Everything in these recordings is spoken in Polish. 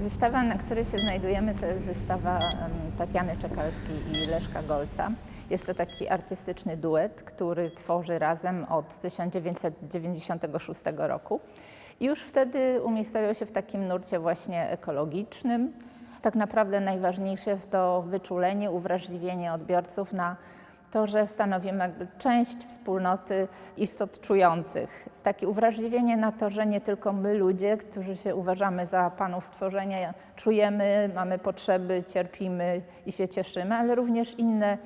Wystawa, na której się znajdujemy, to jest wystawa Tatiany Czekalskiej i Leszka Golca. Jest to taki artystyczny duet, który tworzy razem od 1996 roku. I już wtedy umiejscowiał się w takim nurcie właśnie ekologicznym. Tak naprawdę najważniejsze jest to wyczulenie, uwrażliwienie odbiorców na to, że stanowimy jakby część wspólnoty istot czujących. Takie uwrażliwienie na to, że nie tylko my ludzie, którzy się uważamy za panów stworzenia, czujemy, mamy potrzeby, cierpimy i się cieszymy, ale również inne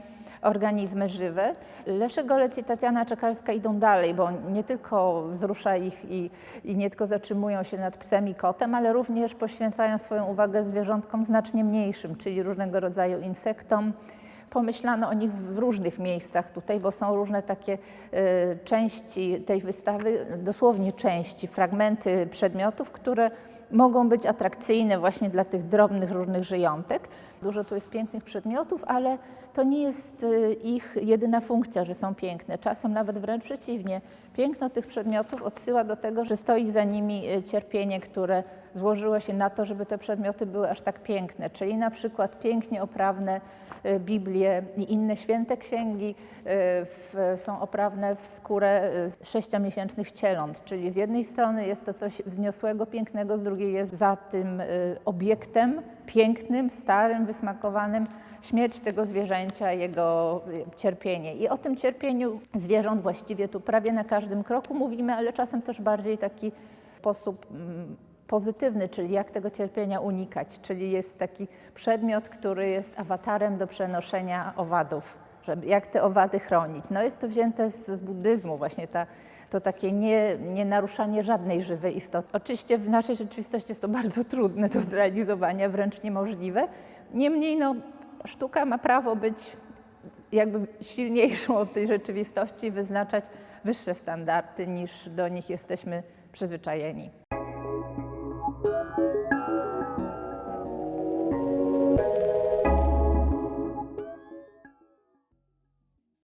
organizmy żywe. Leszek Golec i Tatiana Czekalska idą dalej, bo nie tylko wzrusza ich i, i nie tylko zatrzymują się nad psem i kotem, ale również poświęcają swoją uwagę zwierzątkom znacznie mniejszym, czyli różnego rodzaju insektom, pomyślano o nich w różnych miejscach tutaj, bo są różne takie e, części tej wystawy, dosłownie części, fragmenty przedmiotów, które mogą być atrakcyjne właśnie dla tych drobnych różnych żyjątek. Dużo tu jest pięknych przedmiotów, ale to nie jest e, ich jedyna funkcja, że są piękne. Czasem nawet wręcz przeciwnie. Piękno tych przedmiotów odsyła do tego, że stoi za nimi e, cierpienie, które złożyło się na to, żeby te przedmioty były aż tak piękne. Czyli na przykład pięknie oprawne e, Biblie i inne święte księgi w, są oprawne w skórę sześciomiesięcznych cieląt. Czyli z jednej strony jest to coś wzniosłego, pięknego, z drugiej jest za tym e, obiektem pięknym, starym, wysmakowanym śmierć tego zwierzęcia, jego e, cierpienie. I o tym cierpieniu zwierząt właściwie tu prawie na każdym kroku mówimy, ale czasem też bardziej taki sposób mm, pozytywny, czyli jak tego cierpienia unikać. Czyli jest taki przedmiot, który jest awatarem do przenoszenia owadów, jak te owady chronić. No jest to wzięte z, z buddyzmu właśnie ta, to takie nie, nie naruszanie żadnej żywej istoty. Oczywiście w naszej rzeczywistości jest to bardzo trudne do zrealizowania, wręcz niemożliwe. Niemniej no, sztuka ma prawo być jakby silniejszą od tej rzeczywistości wyznaczać wyższe standardy niż do nich jesteśmy przyzwyczajeni.